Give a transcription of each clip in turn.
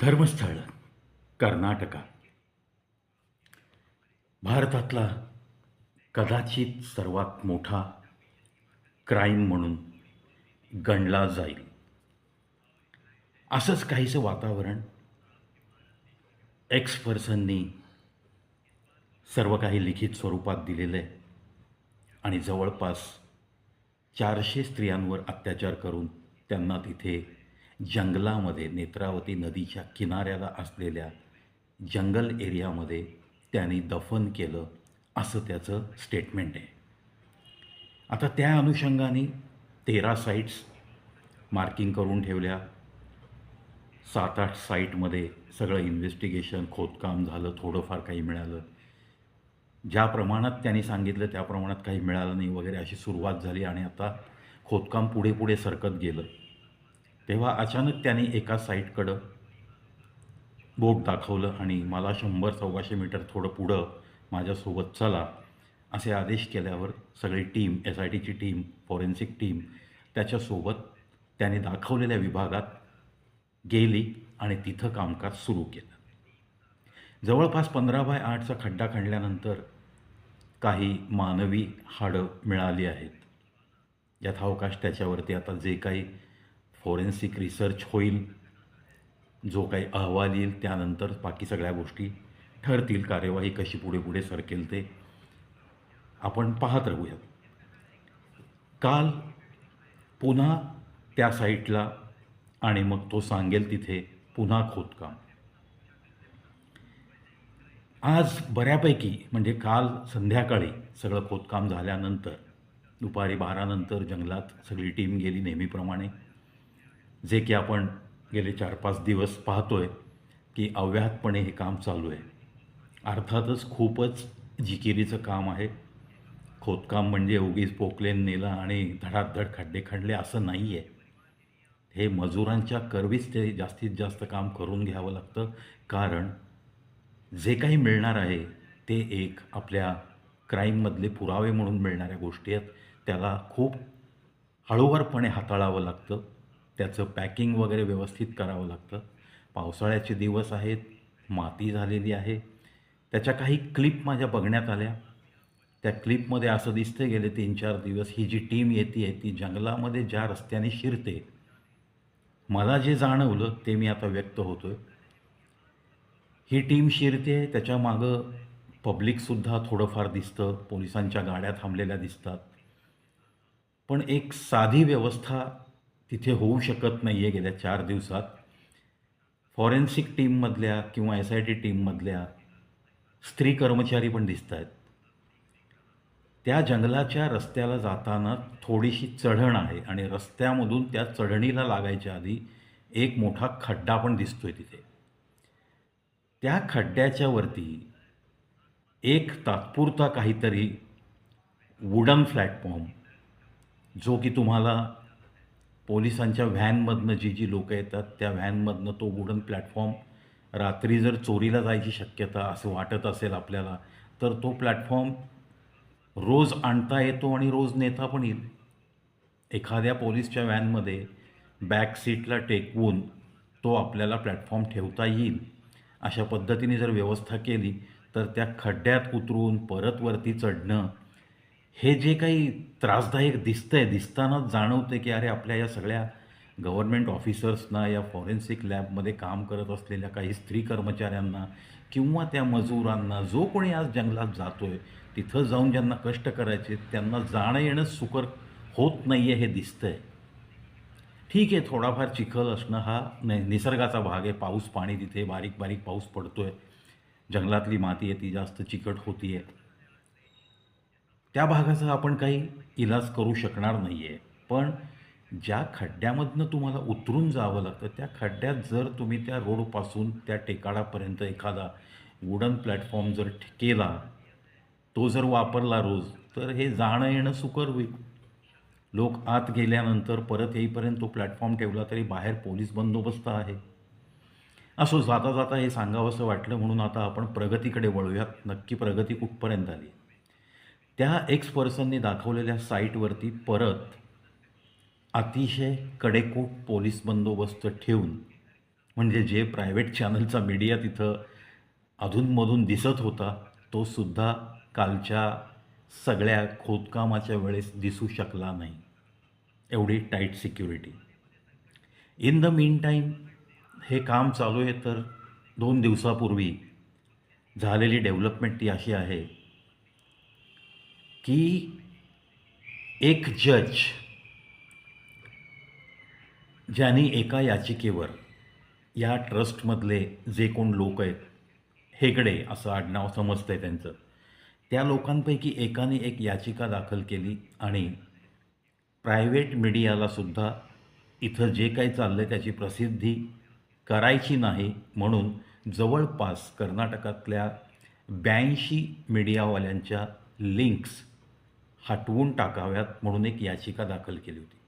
धर्मस्थळ कर्नाटका. भारतातला कदाचित सर्वात मोठा क्राईम म्हणून गणला जाईल. असंच काहीसं वातावरण एक्स पर्सननी सर्व काही लिखित स्वरूपात दिलेलं आहे. आणि जवळपास चारशे स्त्रियांवर अत्याचार करून त्यांना तिथे जंगलामध्ये नेत्रावती नदीच्या किनाऱ्याला असलेल्या जंगल एरियामध्ये त्यांनी दफन केलं असं त्याचं स्टेटमेंट आहे. आता त्या अनुषंगाने तेरा साईट्स मार्किंग करून ठेवल्या. सात आठ साईटमध्ये सगळं इन्व्हेस्टिगेशन खोदकाम झालं थोडंफार काही मिळालं. ज्या प्रमाणात त्यांनी सांगितलं त्या प्रमाणात काही मिळालं नाही वगैरे अशी सुरुवात झाली आणि आता खोदकाम पुढे पुढे सरकत गेलं. तेव्हा अचानक त्याने एका साईटकडं बोट दाखवलं आणि मला शंभर सव्वाशे मीटर थोडं पुढं माझ्यासोबत चला असे आदेश केल्यावर सगळी टीम एस आय टीची टीम फॉरेन्सिक टीम त्याच्यासोबत त्याने दाखवलेल्या विभागात गेली आणि तिथं कामकाज सुरू केलं. जवळपास पंधरा बाय आठचा खड्डा खणल्यानंतर काही मानवी हाडं मिळाली आहेत. यथावकाश त्याच्यावरती आता जे काही फॉरेन्सिक रिसर्च होईल. जो काही अहवाल येईल त्यानंतर बाकी सगळ्या गोष्टी ठरतील. कार्यवाही कशी पुढे पुढे सरकेल ते आपण पाहत राहूयात. काल पुन्हा त्या साईटला आणि मग तो सांगेल तिथे पुन्हा खोदकाम. आज बऱ्यापैकी म्हणजे काल संध्याकाळी सगळं खोदकाम झाल्यानंतर दुपारी बारानंतर जंगलात सगळी टीम गेली नेहमीप्रमाणे. जे की आपण गेले चार पाच दिवस पाहतोय की अव्याहतपणे हे काम चालू आहे. अर्थातच खूपच जिकिरीचं काम आहे. खोदकाम म्हणजे उगीच पोकलेन नेलं आणि धडाधड खड्डे खणले असं नाही आहे हे मजुरांच्या करवीच ते जास्तीत जास्त काम करून घ्यावं लागतं. कारण जे काही मिळणार आहे ते एक आपल्या क्राईममधले पुरावे म्हणून मिळणाऱ्या गोष्टी आहेत. त्याला खूप हळूवारपणे हाताळावं लागतं. त्याचं पॅकिंग वगैरे व्यवस्थित करावं लागतं. पावसाळ्याचे दिवस आहेत माती झालेली आहे. त्याच्या काही क्लिप माझ्या बघण्यात आल्या. त्या क्लिपमध्ये असं दिसते गेले तीन चार दिवस ही जी टीम येते आहे ती जंगलामध्ये ज्या रस्त्याने शिरते मला जे जाणवलं ते मी आता व्यक्त होतो आहे ही टीम शिरते त्याच्या मागं पब्लिकसुद्धा थोडंफार दिसतं पोलिसांच्या गाड्या थांबलेल्या दिसतात. पण एक साधी व्यवस्था तिथे होऊ शकत नाही आहे गेल्या चार दिवसात. फॉरेन्सिक टीममधल्या किंवा एस आय टी टीममधल्या स्त्री कर्मचारी पण दिसत आहेत त्या जंगलाच्या रस्त्याला जाताना थोडीशी चढण आहे आणि रस्त्यामधून त्या चढणीला लागायच्या आधी एक मोठा खड्डा पण दिसतो आहे तिथे. त्या खड्ड्याच्या वरती एक तात्पुरता काहीतरी वुडन प्लॅटफॉर्म जो की तुम्हाला पोलिसांच्या व्हॅनमधनं जी जी लोकं येतात त्या व्हॅनमधनं तो वुडन प्लॅटफॉर्म रात्री जर चोरीला जायची शक्यता असं वाटत असेल आपल्याला तर तो प्लॅटफॉर्म रोज आणता येतो आणि रोज नेता पण येईल. एखाद्या पोलीसच्या व्हॅनमध्ये बॅक सीटला टेकवून तो आपल्याला प्लॅटफॉर्म ठेवता येईल. अशा पद्धतीने जर व्यवस्था केली तर त्या खड्ड्यात उतरून परत वरती चढणं हे जे काही त्रासदायक दिसतं आहे दिसतानाच जाणवतं की अरे आपल्या या सगळ्या गव्हर्मेंट ऑफिसर्सना या फॉरेन्सिक लॅबमध्ये काम करत असलेल्या काही स्त्री कर्मचाऱ्यांना किंवा त्या मजुरांना जो कोणी आज जंगलात जातो आहे तिथं जाऊन ज्यांना कष्ट करायचे त्यांना जाणं येणं सुकर होत नाही आहे हे दिसतं आहे ठीक आहे थोडाफार चिखल असणं हा न निसर्गाचा भाग आहे. पाऊस पाणी तिथे बारीक बारीक पाऊस पडतो आहे जंगलातली माती आहे ती जास्त चिकट होती आहे त्या भागाचा आपण काही इलाज करू शकणार नाही आहे पण ज्या खड्ड्यामधनं तुम्हाला उतरून जावं लागतं त्या खड्ड्यात जर तुम्ही त्या रोडपासून त्या टेकाडापर्यंत एखादा वुडन प्लॅटफॉर्म जर केला तो जर वापरला रोज तर हे जाणं येणं सुकर होईल. लोक आत गेल्यानंतर परत येईपर्यंत तो प्लॅटफॉर्म ठेवला तरी बाहेर पोलीस बंदोबस्त आहे. असो जाता जाता हे सांगावंसं वाटलं म्हणून आता आपण प्रगतीकडे वळूयात. नक्की प्रगती कुठपर्यंत आली? त्या एक्स पर्सनने दाखवलेल्या साईटवरती परत अतिशय कडेकोट पोलीस बंदोबस्त ठेवून म्हणजे जे प्रायव्हेट चॅनलचा मीडिया तिथं अधूनमधून दिसत होता तो सुद्धा कालच्या सगळ्या खोदकामाच्या वेळेस दिसू शकला नाही. एवढी tight security in the mean time हे काम चालू आहे तर दोन दिवसापूर्वी झालेली डेव्हलपमेंट ती अशी आहे की एक जज ज्यांनी एका याचिकेवर या ट्रस्टमधले जे कोण लोक आहेत हेगडे असं आडनाव समजतं आहे त्यांचं. त्या लोकांपैकी एकाने एक याचिका दाखल केली आणि प्रायव्हेट मीडियालासुद्धा इथं जे काही चाललं आहे त्याची प्रसिद्धी करायची नाही म्हणून जवळपास कर्नाटकातल्या ब्याऐंशी मीडियावाल्यांच्या लिंक्स हटवून टाकाव्यात म्हणून एक याचिका दाखल केली होती.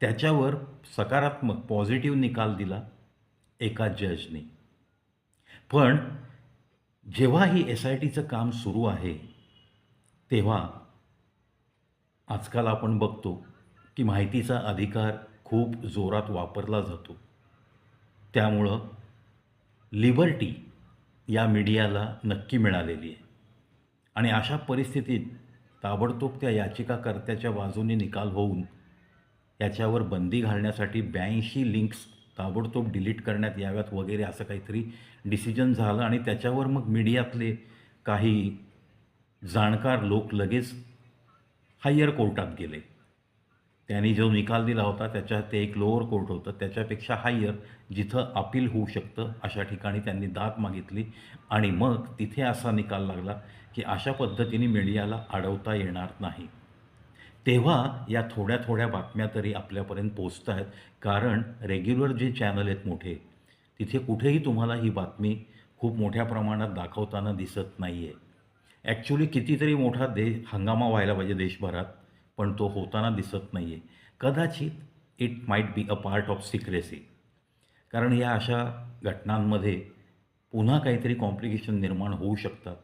त्याच्यावर सकारात्मक पॉझिटिव्ह निकाल दिला एका जजने. पण जेव्हा ही एस आय टीचं काम सुरू आहे तेव्हा आजकाल आपण बघतो की माहितीचा अधिकार खूप जोरात वापरला जातो. त्यामुळं लिबर्टी या मीडियाला नक्की मिळालेली आहे. आणि अशा परिस्थितीत ताबडतोब त्या याचिकाकर्त्याच्या बाजूने निकाल होऊन याच्यावर बंदी घालण्यासाठी ब्याऐंशी लिंक्स ताबडतोब डिलीट करण्यात याव्यात वगैरे असं काहीतरी डिसिजन झालं आणि त्याच्यावर मग मीडियातले काही जाणकार लोक लगेच हायर कोर्टात गेले. त्यांनी जो निकाल दिला होता त्याच्यात ते एक लोअर कोर्ट होतं. त्याच्यापेक्षा हायर जिथं अपील होऊ शकतं अशा ठिकाणी त्यांनी दाद मागितली. आणि मग तिथे असा निकाल लागला की अशा पद्धतीने मीडियाला अडवता येणार नाही. तेव्हा या थोड्या थोड्या बातम्या तरी आपल्यापर्यंत पोचत आहेत. कारण रेग्युलर जे चॅनल आहेत मोठे तिथे कुठेही तुम्हाला ही बातमी खूप मोठ्या प्रमाणात दाखवताना दिसत नाही आहे ॲक्च्युली कितीतरी मोठा दे हंगामा व्हायला पाहिजे देशभरात. पण तो होताना दिसत नाही आहे कदाचित it might be a part of secrecy कारण या अशा घटनांमध्ये पुन्हा काहीतरी कॉम्प्लिकेशन निर्माण होऊ शकतात.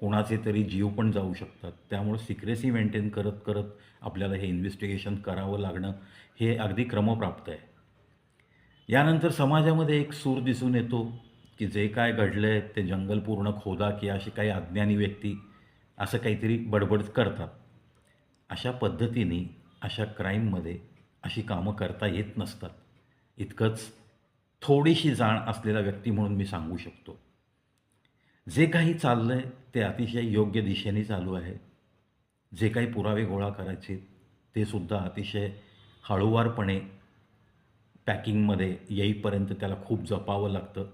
कोणाचे तरी जीव पण जाऊ शकतात. त्यामुळे सिक्रेसी मेंटेन करत करत आपल्याला हे इन्व्हेस्टिगेशन करावं लागणं हे अगदी क्रमप्राप्त आहे. यानंतर समाजामध्ये एक सूर दिसून येतो की जे काय घडलं आहे ते जंगल पूर्ण खोदा की अशी काही अज्ञानी व्यक्ती असं काहीतरी बडबड करतात. अशा पद्धतीने अशा क्राईममध्ये अशी कामं करता येत नसतात. इतकंच थोडीशी जाण असलेला व्यक्ती म्हणून मी सांगू शकतो. जे काही चाललं आहे ते अतिशय योग्य दिशेने चालू आहे. जे काही पुरावे गोळा करायचे ते सुद्धा अतिशय हळूवारपणे पॅकिंगमध्ये येईपर्यंत त्याला खूप जपावं लागतं.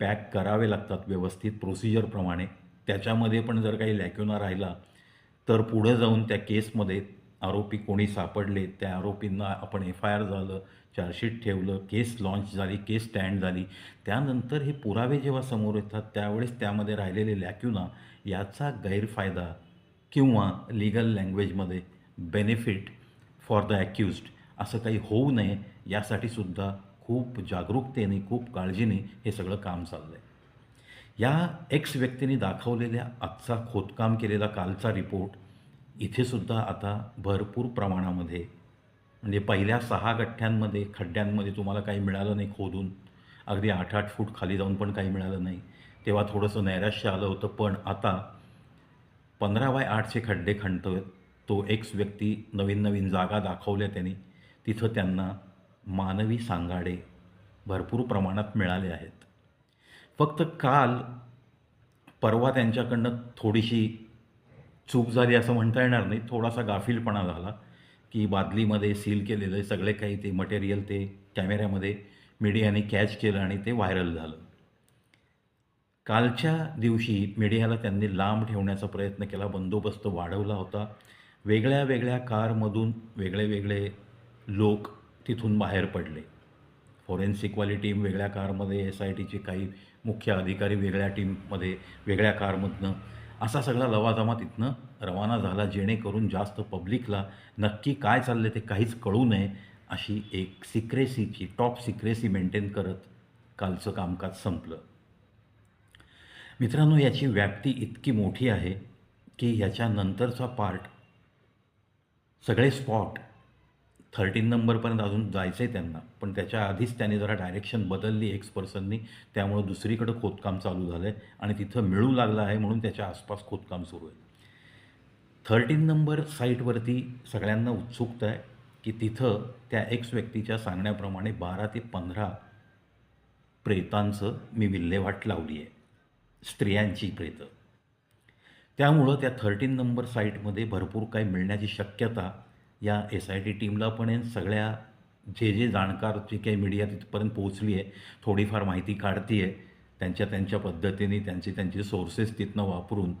पॅक करावे लागतात व्यवस्थित प्रोसिजरप्रमाणे. त्याच्यामध्ये पण जर काही लॅक्युना राहिला तर पुढं जाऊन त्या केसमध्ये आरोपी कोणी सापडले त्या आरोपींना आपण एफ आय आर झालं चार्जशीट ठेवलं केस लॉन्च झाली केस स्टँड झाली. त्यानंतर हे पुरावे जेव्हा समोर येतात त्यावेळेस त्यामध्ये राहिलेले लॅक्युना याचा गैरफायदा किंवा लिगल लँग्वेजमध्ये बेनिफिट फॉर द ॲक्युज्ड असं काही होऊ नये यासाठी सुद्धा खूप जागरूकतेने खूप काळजीने हे सगळं काम चाललं आहे या एक्स व्यक्तीने दाखवलेल्या आजचा खोदकाम केलेला कालचा रिपोर्ट इथेसुद्धा आता भरपूर प्रमाणामध्ये म्हणजे पहिल्या सहा गठ्ठ्यांमध्ये खड्ड्यांमध्ये तुम्हाला काही मिळालं नाही खोदून. अगदी आठ आठ फूट खाली जाऊन पण काही मिळालं नाही. तेव्हा थोडंसं नैराश्य आलं होतं पण आता पंधरा बाय आठचे खड्डे खणतोय. तो एक्स व्यक्ती नवीन नवीन जागा दाखवल्या त्यांनी. तिथं त्यांना मानवी सांगाडे भरपूर प्रमाणात मिळाले आहेत. फक्त काल परवा त्यांच्याकडनं थोडीशी चूक झाली असं म्हणता येणार नाही. थोडासा गाफीलपणा झाला की बादलीमध्ये सील केलेलं सगळे काही ते मटेरियल ते कॅमेऱ्यामध्ये मीडियाने कॅच केलं आणि ते व्हायरल झालं. कालच्या दिवशी मीडियाला त्यांनी लांब ठेवण्याचा प्रयत्न केला. बंदोबस्त वाढवला होता. वेगळ्या वेगळ्या कारमधून वेगळे वेगळे लोक तिथून बाहेर पडले. फॉरेन्सिकवाली टीम वेगळ्या कारमध्ये एस आय टीचे काही मुख्य अधिकारी वेगळ्या टीममध्ये वेगळ्या कारमधनं असा सगळा लवाजमा तिथनं रवाना झाला जेणेकरून जास्त पब्लिकला नक्की काय चाललं ते काहीच कळू नये अशी एक सिक्रेसीची टॉप सिक्रेसी मेंटेन करत कालचं कामकाज संपलं. मित्रांनो याची व्याप्ती इतकी मोठी आहे की ह्याच्यानंतरचा पार्ट सगळे स्पॉट थर्टीन नंबरपर्यंत अजून जायचं आहे त्यांना. पण त्याच्या आधीच त्यांनी जरा डायरेक्शन बदलली एक्स पर्सननी त्यामुळं दुसरीकडं खोदकाम चालू झालं आहे आणि तिथं मिळू लागलं आहे म्हणून त्याच्या आसपास खोदकाम सुरू आहे. थर्टीन नंबर साईटवरती सगळ्यांना उत्सुकता आहे की तिथं त्या एक्स व्यक्तीच्या सांगण्याप्रमाणे बारा ते पंधरा प्रेतांचं मी विल्हेवाट लावली आहे. स्त्रियांची प्रेतं. त्यामुळं त्या थर्टीन नंबर साईटमध्ये भरपूर काही मिळण्याची शक्यता या एस आय टी टीमला पण सगळ्या जे जे जाणकार जे काही मीडिया तिथपर्यंत पोहोचली आहे थोडीफार माहिती काढती आहे. त्यांच्या त्यांच्या पद्धतीने त्यांचे त्यांचे सोर्सेस तिथनं वापरून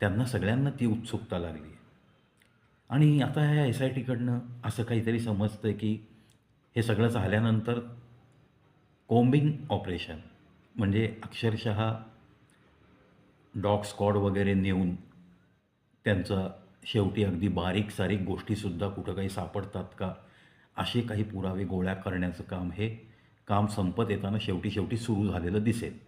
त्यांना सगळ्यांना ती उत्सुकता लागली आहे. आणि आता ह्या एस आय टीकडनं असं काहीतरी समजतं आहे की हे सगळं झाल्यानंतर कोम्बिंग ऑपरेशन म्हणजे अक्षरशः डॉग स्कॉड वगैरे नेऊन त्यांचं शेवटी अगदी बारीक सारीक गोष्टीसुद्धा कुठं काही सापडतात का? असे काही पुरावे गोळ्या करण्याचं काम हे काम संपत येताना शेवटी शेवटी सुरू झालेलं दिसेल.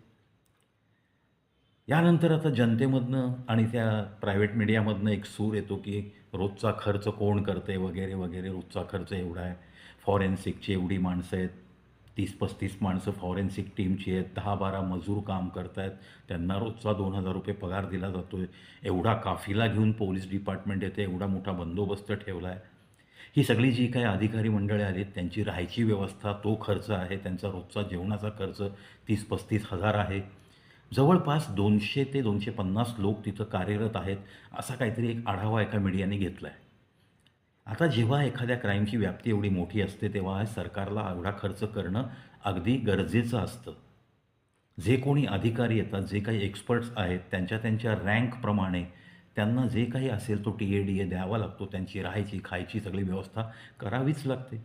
यानंतर आता जनतेमधनं आणि त्या प्रायव्हेट मीडियामधनं एक सूर येतो की रोजचा खर्च कोण करते वगैरे वगैरे रोजचा खर्च एवढा आहे. फॉरेन्सिकची एवढी माणसं आहेत. तीस पस्तीस माणसं फॉरेन्सिक टीमची आहेत दहा बारा मजूर काम करत आहेत त्यांना रोजचा दोन हजार रुपये पगार दिला जातो आहे एवढा काफिला घेऊन पोलीस डिपार्टमेंट येते एवढा मोठा बंदोबस्त ठेवला आहे ही सगळी जी काही अधिकारी मंडळे आहेत त्यांची राहायची व्यवस्था तो खर्च आहे त्यांचा रोजचा जेवणाचा खर्च तीस पस्तीस हजार आहे. जवळपास दोनशे ते दोनशे पन्नास लोक तिथं कार्यरत आहेत असा काहीतरी एक आढावा एका मीडियाने घेतला आहे आता जेव्हा एखाद्या क्राईमची व्याप्ती एवढी मोठी असते तेव्हा सरकारला एवढा खर्च करणं अगदी गरजेचं असतं. जे कोणी अधिकारी येतात जे काही एक्सपर्ट्स आहेत त्यांच्या त्यांच्या रँकप्रमाणे त्यांना जे काही असेल तो टी ए डी ए द्यावा लागतो त्यांची राहायची खायची सगळी व्यवस्था करावीच लागते.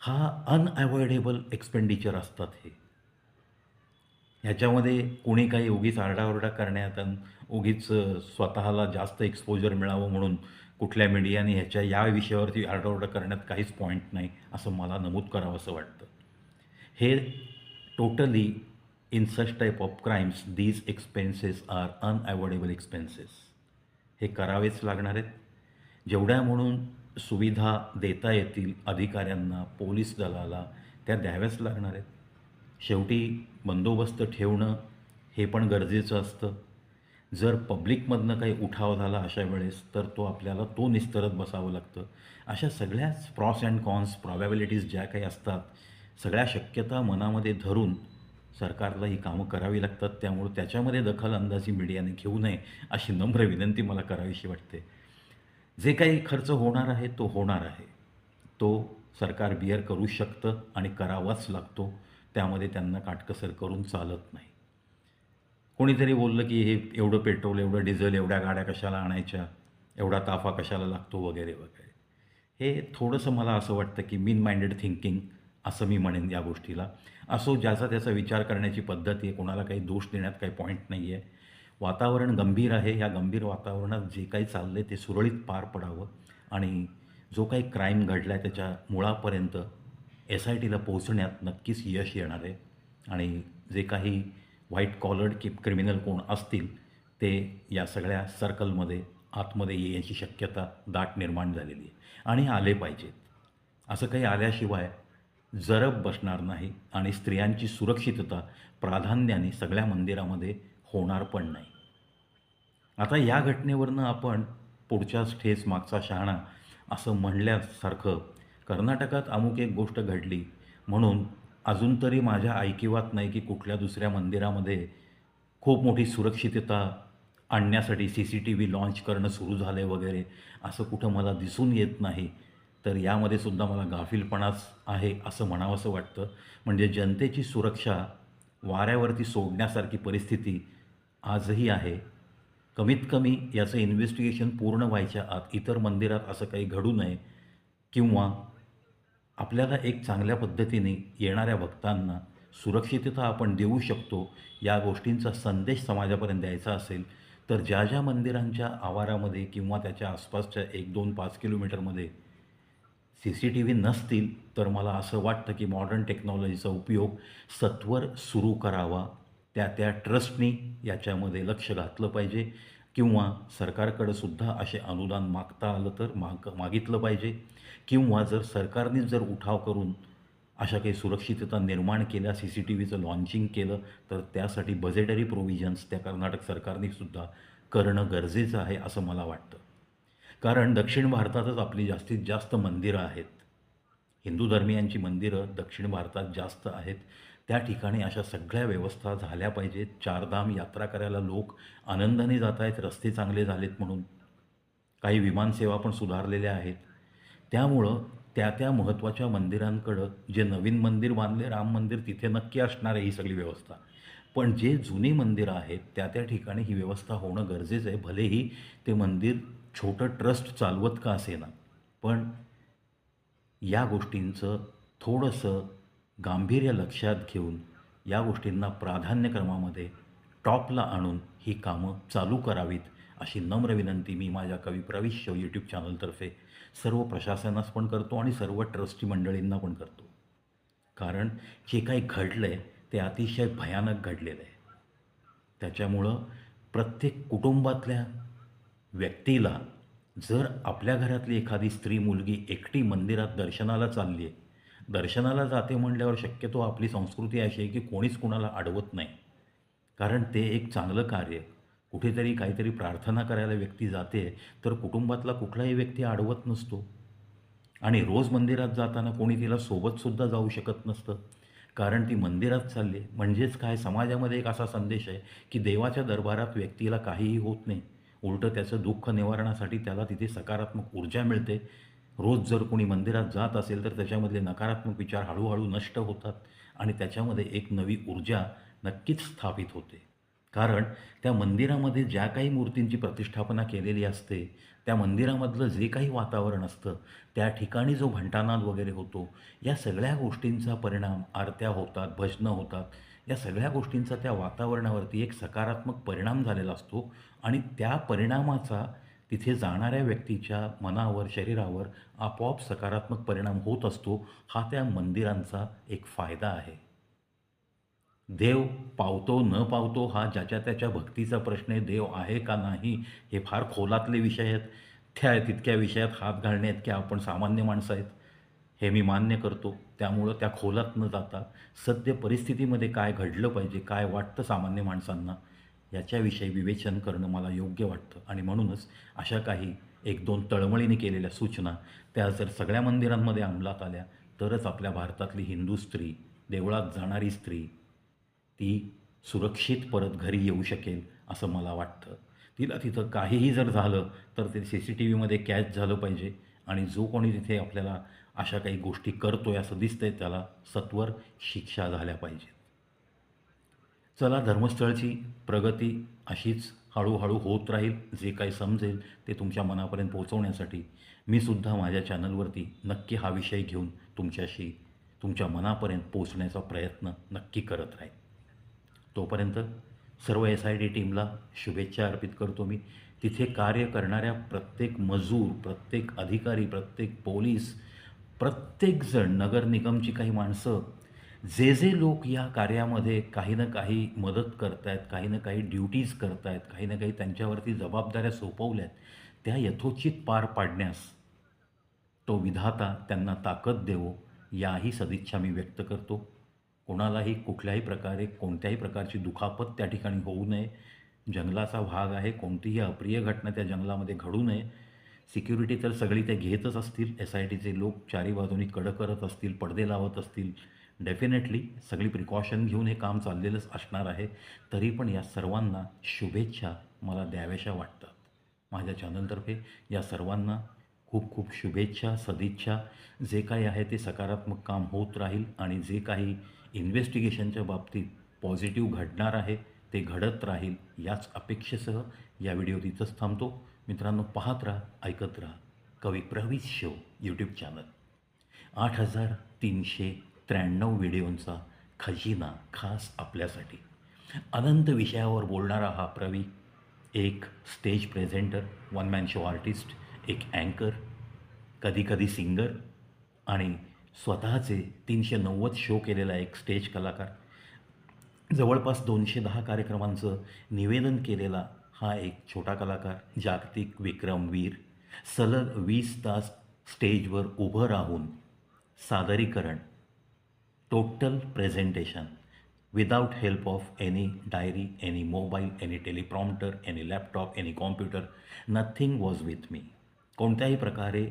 हा अनअवॉइडेबल एक्सपेंडिचर असतात हे. ह्याच्यामध्ये कोणी काही उगीच आरडाओरडा करण्यात आणि उगीच स्वतःला जास्त एक्सपोजर मिळावं म्हणून कुठल्या मीडियाने ह्याच्या या विषयावरती आरडाओरडा करण्यात काहीच पॉईंट नाही असं मला नमूद करावं असं वाटतं. हे totally in such type of crimes these expenses are unavoidable expenses हे करावेच लागणार आहेत. जेवढ्या म्हणून सुविधा देता येतील अधिकाऱ्यांना पोलीस दलाला त्या द्याव्याच लागणार आहेत. शेवटी बंदोबस्त ठेवणं हे पण गरजेचं असतं. जर पब्लिकमधनं काही उठाव झाला अशा वेळेस तर तो आपल्याला तो निस्तरत बसावं लागतं. अशा सगळ्याच प्रॉस अँड कॉन्स प्रॉबॅबिलिटीज ज्या काही असतात सगळ्या शक्यता मनामध्ये धरून सरकारला ही कामं करावी लागतात. त्यामुळं त्याच्यामध्ये दखल अंदाजी मीडियाने घेऊ नये अशी नम्र विनंती मला करावीशी वाटते. जे काही खर्च होणार आहे तो होणार आहे. तो सरकार बिअर करू शकतं आणि करावाच लागतो. त्यामध्ये त्यांना काटकसर करून चालत नाही. कोणीतरी बोललं की हे एवढं पेट्रोल एवढं डिझेल एवढ्या गाड्या कशाला आणायच्या? एवढा ताफा कशाला लागतो वगैरे वगैरे. हे थोडंसं मला असं वाटतं की मीन माइंडेड थिंकिंग असं मी म्हणेन या गोष्टीला. असो ज्याचा त्याचा विचार करण्याची पद्धत आहे कोणाला काही दोष देण्यात काही पॉईंट नाही आहे. वातावरण गंभीर आहे या गंभीर वातावरणात जे काही चाललं आहे ते सुरळीत पार पडावं आणि जो काही क्राईम घडला आहे त्याच्या मुळापर्यंत एस आय टीला पोहोचण्यात नक्कीच यश येणार आहे. आणि जे काही व्हाईट कॉलर्ड की क्रिमिनल कोण असतील ते या सगळ्या सर्कलमध्ये आतमध्ये येण्याची शक्यता दाट निर्माण झालेली आहे. आणि आले पाहिजेत. असं काही आल्याशिवाय जरब बसणार नाही आणि स्त्रियांची सुरक्षितता प्राधान्याने सगळ्या मंदिरामध्ये होणार पण नाही. आता या घटनेवरनं आपण पुढच्याच ठेस मागचा शहाणा असं म्हणल्यासारखं कर्नाटकात अमुक एक गोष्ट घडली. म्हणून अजून तरी माझ्या ऐकिवात नाही की कुठल्या दुसऱ्या मंदिरामध्ये खूप मोठी सुरक्षितता आणण्यासाठी C C T V launch करणं सुरू झालं आहे वगैरे असं कुठं मला दिसून येत नाही. तर यामध्ये सुद्धा मला गाफीलपणाच आहे असं म्हणावंसं वाटतं. म्हणजे जनतेची सुरक्षा वाऱ्यावरती सोडण्यासारखी परिस्थिती आजही आहे. कमीत कमी याचं इन्व्हेस्टिगेशन पूर्ण व्हायच्या आत इतर मंदिरात असं काही घडू नये किंवा आपल्याला एक चांगल्या पद्धतीने येणाऱ्या भक्तांना सुरक्षितता आपण देऊ शकतो या गोष्टींचा संदेश समाजापर्यंत द्यायचा असेल तर ज्या ज्या मंदिरांच्या आवारामध्ये किंवा त्याच्या आसपासच्या एक दोन पाच किलोमीटरमध्ये सी सी टी व्ही नसतील तर मला असं वाटतं की मॉडर्न टेक्नॉलॉजीचा उपयोग सत्वर सुरू करावा. त्या त्या ट्रस्टनी याच्यामध्ये लक्ष घातलं पाहिजे किंवा सरकारकडंसुद्धा असे अनुदान मागता आलं तर माग मागितलं पाहिजे. किंवा जर सरकारने जर उठाव करून अशा काही सुरक्षितता निर्माण केल्या सी सी टी व्हीचं लॉन्चिंग केलं तर त्यासाठी बजेटरी प्रोव्हिजन्स त्या कर्नाटक सरकारने सुद्धा करणं गरजेचं आहे असं मला वाटतं. कारण दक्षिण भारतातच आपली जास्तीत जास्त मंदिरं आहेत. हिंदू धर्मियांची मंदिरं दक्षिण भारतात जास्त आहेत. त्या ठिकाणी अशा सगळ्या व्यवस्था झाल्या पाहिजेत. चारधाम यात्रा करायला लोक आनंदाने जात आहेत रस्ते चांगले झालेत म्हणून. काही विमानसेवा पण सुधारलेल्या आहेत. त्यामुळं त्या त्या महत्त्वाच्या मंदिरांकडं जे नवीन मंदिर बांधले राम मंदिर तिथे नक्की असणार आहे ही सगळी व्यवस्था. पण जे जुनी मंदिरं आहेत त्या त्या ठिकाणी ही व्यवस्था होणं गरजेचं आहे. भलेही ते मंदिर छोटं ट्रस्ट चालवत का असेना पण या गोष्टींचं थोडंसं गांभीर्य लक्षात घेऊन या गोष्टींना प्राधान्यक्रमामध्ये टॉपला आणून ही कामं चालू करावीत. अशी नम्र विनंती मी माझ्या कवी प्रविश्य शो यूट्यूब चॅनलतर्फे सर्व प्रशासनास पण करतो आणि सर्व ट्रस्टी मंडळींना पण करतो. कारण जे काही घडलं आहे ते अतिशय भयानक घडलेलं आहे. त्याच्यामुळं प्रत्येक कुटुंबातल्या व्यक्तीला जर आपल्या घरातली एखादी स्त्री मुलगी एकटी मंदिरात दर्शनाला चालली आहे दर्शनाला जाते म्हणल्यावर शक्यतो आपली संस्कृती अशी आहे की कोणीच कुणाला अडवत नाही. कारण ते एक चांगलं कार्य कुठेतरी काहीतरी प्रार्थना करायला व्यक्ती जाते तर कुटुंबातला कुठलाही व्यक्ती अडवत नसतो. आणि रोज मंदिरात जाताना कोणी तिला सोबतसुद्धा जाऊ शकत नसतं. कारण ती मंदिरात चालली आहे. म्हणजेच काय? समाजामध्ये एक असा संदेश आहे की देवाच्या दरबारात व्यक्तीला काहीही होत नाही. उलटं त्याचं दुःख निवारणासाठी त्याला तिथे सकारात्मक ऊर्जा मिळते. रोज जर कोणी मंदिरात जात असेल तर त्याच्यामधले नकारात्मक विचार हळूहळू नष्ट होतात आणि त्याच्यामध्ये एक नवी ऊर्जा नक्कीच स्थापित होते. कारण त्या मंदिरामध्ये ज्या काही मूर्तींची प्रतिष्ठापना केलेली असते त्या मंदिरामधलं जे काही वातावरण असतं त्या ठिकाणी जो घंटानाद वगैरे होतो या सगळ्या गोष्टींचा परिणाम आरत्या होतात भजनं होतात या सगळ्या गोष्टींचा त्या वातावरणावरती एक सकारात्मक परिणाम झालेला असतो आणि त्या परिणामाचा तिथे जाणाऱ्या व्यक्तीच्या मनावर शरीरावर आपोआप सकारात्मक परिणाम होत असतो हा त्या मंदिरांचा एक फायदा आहे. देव पावतो न पावतो हा ज्याच्या त्याच्या भक्तीचा प्रश्न आहे देव आहे का नाही हे फार खोलातले विषय आहेत. त्या तितक्या विषयात हात घालणे आहेत की आपण सामान्य माणसं आहेत. हे मी मान्य करतो. त्यामुळं त्या खोलात न जाता सद्य परिस्थितीमध्ये काय घडलं पाहिजे काय वाटतं सामान्य माणसांना याच्याविषयी विवेचन करणं मला योग्य वाटतं. आणि म्हणूनच अशा काही एक दोन तळमळीने केलेल्या सूचना त्या जर सगळ्या मंदिरांमध्ये अंमलात आल्या तरच आपल्या भारतातली हिंदू स्त्री देवळात जाणारी स्त्री ती सुरक्षित परत घरी येऊ शकेल असं मला वाटतं. तिला तिथं काहीही जर झालं तर ते सी सी टी व्हीमध्ये कॅच झालं पाहिजे आणि जो कोणी तिथे आपल्याला अशा काही गोष्टी करतो आहे असं दिसतंय त्याला सत्वर शिक्षा झाल्या पाहिजेत. चला धर्मस्थळची प्रगती अशीच हळूहळू होत राहील जे काही समजेल ते तुमच्या मनापर्यंत पोहोचवण्यासाठी मी सुद्धा माझ्या चॅनलवरती नक्की हा विषय घेऊन तुमच्याशी तुमच्या मनापर्यंत पोचण्याचा प्रयत्न नक्की करत राहील तोपर्यंत सर्व एस आय डी टीमला शुभेच्छा अर्पित करतो मी. तिथे कार्य करणाऱ्या प्रत्येक मजूर प्रत्येक अधिकारी प्रत्येक पोलीस प्रत्येकजण नगर निगमची काही माणसं जे जे लोक या कार्यामध्ये काही ना काही मदत करत आहेत काही ना काही ड्युटीज करत आहेत काही ना काही त्यांच्यावरती जबाबदाऱ्या सोपवल्या आहेत त्या यथोचित पार पाडण्यास तो विधाता त्यांना ताकद देवो याही सदिच्छा मी व्यक्त करतो. कोणालाही कुठल्याही प्रकारे कोणत्याही प्रकारची दुखापत त्या ठिकाणी होऊ नये. जंगलाचा भाग आहे कोणतीही अप्रिय घटना त्या जंगलामध्ये घडू नये. सिक्युरिटी तर सगळी ते घेतच असतील. एस आय टीचे लोक चारी बाजूनी कडक करत असतील पडदे लावत असतील. डेफिनेटली सगळी प्रिकॉशन घेऊन हे काम चाललेलंच असणार आहे. तरी पण या सर्वांना शुभेच्छा मला द्याव्याशा वाटतात. माझ्या चॅनलतर्फे या सर्वांना खूप खूप शुभेच्छा सदिच्छा. जे काही आहे ते सकारात्मक काम होत राहील आणि जे काही इन्व्हेस्टिगेशनच्या बाबतीत पॉझिटिव्ह घडणार आहे ते घडत राहील याच अपेक्षेसह या व्हिडिओ तिथंच थांबतो. मित्रांनो पाहत राहा ऐकत राहा. कवी प्रवीश शो यूट्यूब चॅनल आठ हजार तीनशे त्र्याण्णव व्हिडिओंचा खजिना खास आपल्यासाठी. अनंत विषयावर बोलणारा हा प्रवी एक stage presenter one man show artist एक अँकर कधीकधी सिंगर आणि स्वतःचे तीनशे नव्वद शो केलेला एक स्टेज कलाकार. जवळपास दोनशे दहा कार्यक्रमांचं निवेदन केलेला हा एक छोटा कलाकार जागतिक विक्रमवीर सलग वीस तास स्टेजवर उभं राहून सादरीकरण total presentation without help of any diary any mobile any teleprompter any laptop any computer nothing was with me. कोणत्याही प्रकारे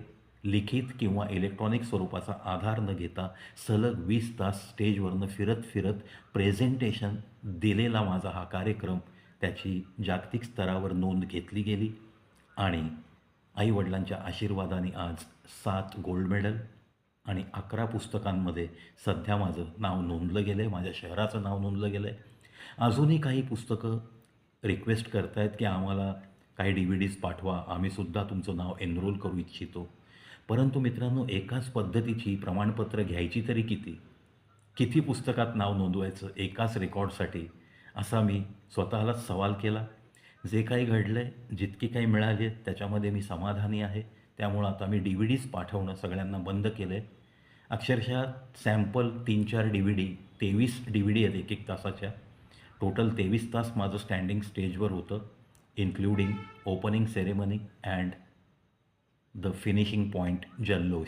लिखित किंवा इलेक्ट्रॉनिक स्वरूपाचा आधार न घेता सलग वीस तास स्टेजवरनं फिरत फिरत प्रेझेंटेशन दिलेला माझा हा कार्यक्रम त्याची जागतिक स्तरावर नोंद घेतली गेली. आणि आईवडिलांच्या आशीर्वादाने आज सात गोल्ड मेडल आणि अकरा पुस्तकांमध्ये सध्या माझं नाव नोंदलं गेलं आहे माझ्या शहराचं नाव नोंदलं गेलं आहे अजूनही काही पुस्तकं रिक्वेस्ट करतायत की आम्हाला काही डी व्ही डीज पाठवा आम्हीसुद्धा तुमचं नाव एनरोल करू इच्छितो. परंतु मित्रांनो एकाच पद्धतीची प्रमाणपत्र घ्यायची तरी किती? किती पुस्तकात नाव नोंदवायचं एकाच रेकॉर्डसाठी? असा मी स्वतःलाच सवाल केला. जे काही घडलं आहे जितकी काही मिळाली आहेत त्याच्यामध्ये मी समाधानी आहे. त्यामुळं आता मी डी व्ही डीज पाठवणं सगळ्यांना बंद केलं आहे अक्षरशः सॅम्पल तीन चार डी व्ही डी तेवीस डी व्ही डी आहेत एक एक तासाच्या. टोटल तेवीस तास माझं स्टँडिंग स्टेजवर होतं including opening ceremony and the finishing point जल्लोष.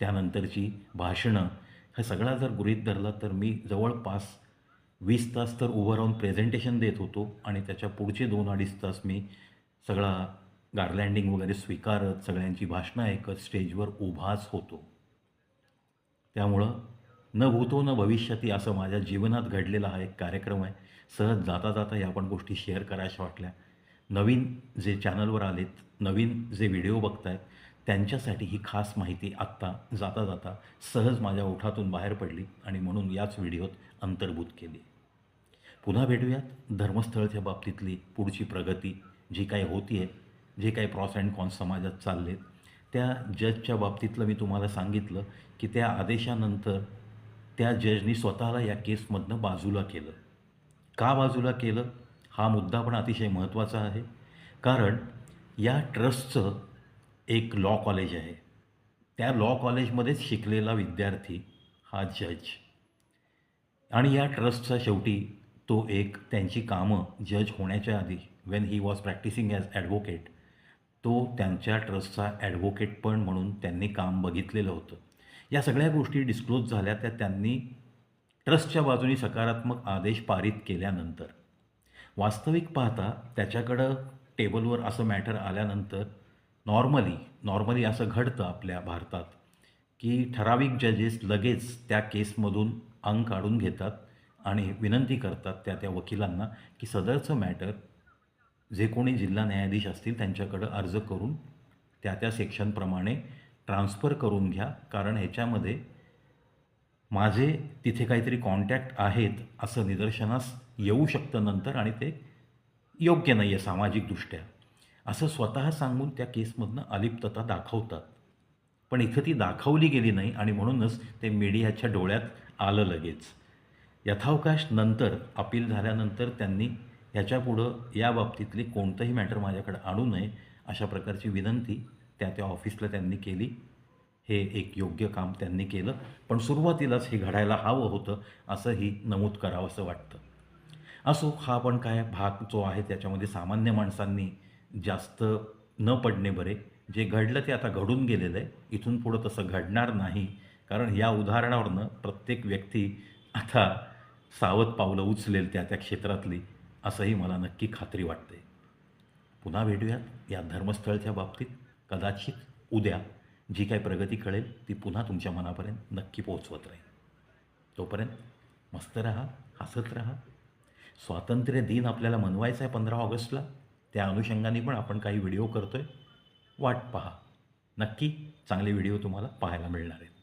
त्यानंतरची भाषणं. हा सगळा जर गृहीत धरला तर मी जवळपास वीस तास तर उभं राहून प्रेझेंटेशन देत होतो आणि त्याच्या पुढचे दोन अडीच तास मी सगळा गार्लँडिंग वगैरे स्वीकारत सगळ्यांची भाषणं ऐकत स्टेजवर उभाच होतो. त्यामुळं न भूतो न भविष्यती असं माझ्या जीवनात घडलेला हा एक कार्यक्रम आहे. सहज जाता जाता या पण गोष्टी शेअर करायच्या वाटल्या. नवीन जे चॅनलवर आलेत नवीन जे व्हिडिओ बघतायत त्यांच्यासाठी ही खास माहिती आत्ता जाता जाता सहज माझ्या ओठातून बाहेर पडली आणि म्हणून याच व्हिडिओत अंतर्भूत केली. पुन्हा भेटूयात धर्मस्थळच्या बाबतीतली पुढची प्रगती जी काही होती आहे जे काही प्रॉस अँड कॉन्स समाजात चाललेत. त्या जजच्या बाबतीतलं मी तुम्हाला सांगितलं की त्या आदेशानंतर त्या जजनी स्वतःला या केसमधनं बाजूला केलं. का बाजूला केलं? हा मुद्दा पण अतिशय महत्त्वाचा आहे. कारण या ट्रस्टचं एक लॉ कॉलेज आहे. त्या लॉ कॉलेजमध्येच शिकलेला विद्यार्थी हा जज. आणि या ट्रस्टचा शेवटी तो एक त्यांची कामं जज होण्याच्या आधी when he was practising as advocate तो त्यांच्या ट्रस्टचा ॲडव्होकेट पण म्हणून त्यांनी काम बघितलेलं होतं. या सगळ्या गोष्टी डिस्क्लोज झाल्या त्या त्यांनी ट्रस्टच्या बाजूने सकारात्मक आदेश पारित केल्यानंतर. वास्तविक पाहता त्याच्याकडं टेबलवर असं मॅटर आल्यानंतर नॉर्मली नॉर्मली असं घडतं आपल्या भारतात की ठराविक जजेस लगेच त्या केसमधून अंग काढून घेतात आणि विनंती करतात त्या त्या वकिलांना की सदरचं मॅटर जे कोणी जिल्हा न्यायाधीश असतील त्यांच्याकडं अर्ज करून त्या त्या सेक्शनप्रमाणे ट्रान्स्फर करून घ्या. कारण ह्याच्यामध्ये माझे तिथे काहीतरी कॉन्टॅक्ट आहेत असं निदर्शनास येऊ शकतं नंतर आणि ते योग्य नाही आहे सामाजिकदृष्ट्या. असं स्वतः सांगून त्या केसमधनं अलिप्तता दाखवतात. पण इथं ती दाखवली गेली नाही आणि म्हणूनच ते मीडियाच्या डोळ्यात आलं लगेच. यथावकाश नंतर अपील झाल्यानंतर त्यांनी ह्याच्यापुढं या बाबतीतली कोणतंही मॅटर माझ्याकडे आणू नये अशा प्रकारची विनंती त्या त्या ऑफिसला त्यांनी केली. हे एक योग्य काम त्यांनी केलं. पण सुरुवातीलाच हे घडायला हवं होतं असंही नमूद करावं असं वाटतं. असो हा पण काय भाग जो आहे त्याच्यामध्ये सामान्य माणसांनी जास्त न पडणे बरे. जे घडलं ते आता घडून गेलेलं आहे. इथून पुढं तसं घडणार नाही. कारण या उदाहरणावरनं प्रत्येक व्यक्ती आता सावध पावलं उचलेल त्या त्या क्षेत्रातली असंही मला नक्की खात्री वाटते. पुन्हा भेटूयात या धर्मस्थळच्या बाबतीत. कदाचित उद्या जी काही प्रगती कळेल ती पुन्हा तुमच्या मनापर्यंत नक्की पोहोचवत राहील. तोपर्यंत मस्त राहा हसत राहा. स्वातंत्र्य दिन आपल्याला मनवायचा आहे पंधरा ऑगस्टला. त्या अनुषंगाने पण आपण काही व्हिडिओ करतो आहे वाट पहा. नक्की चांगले व्हिडिओ तुम्हाला पाहायला मिळणार आहेत.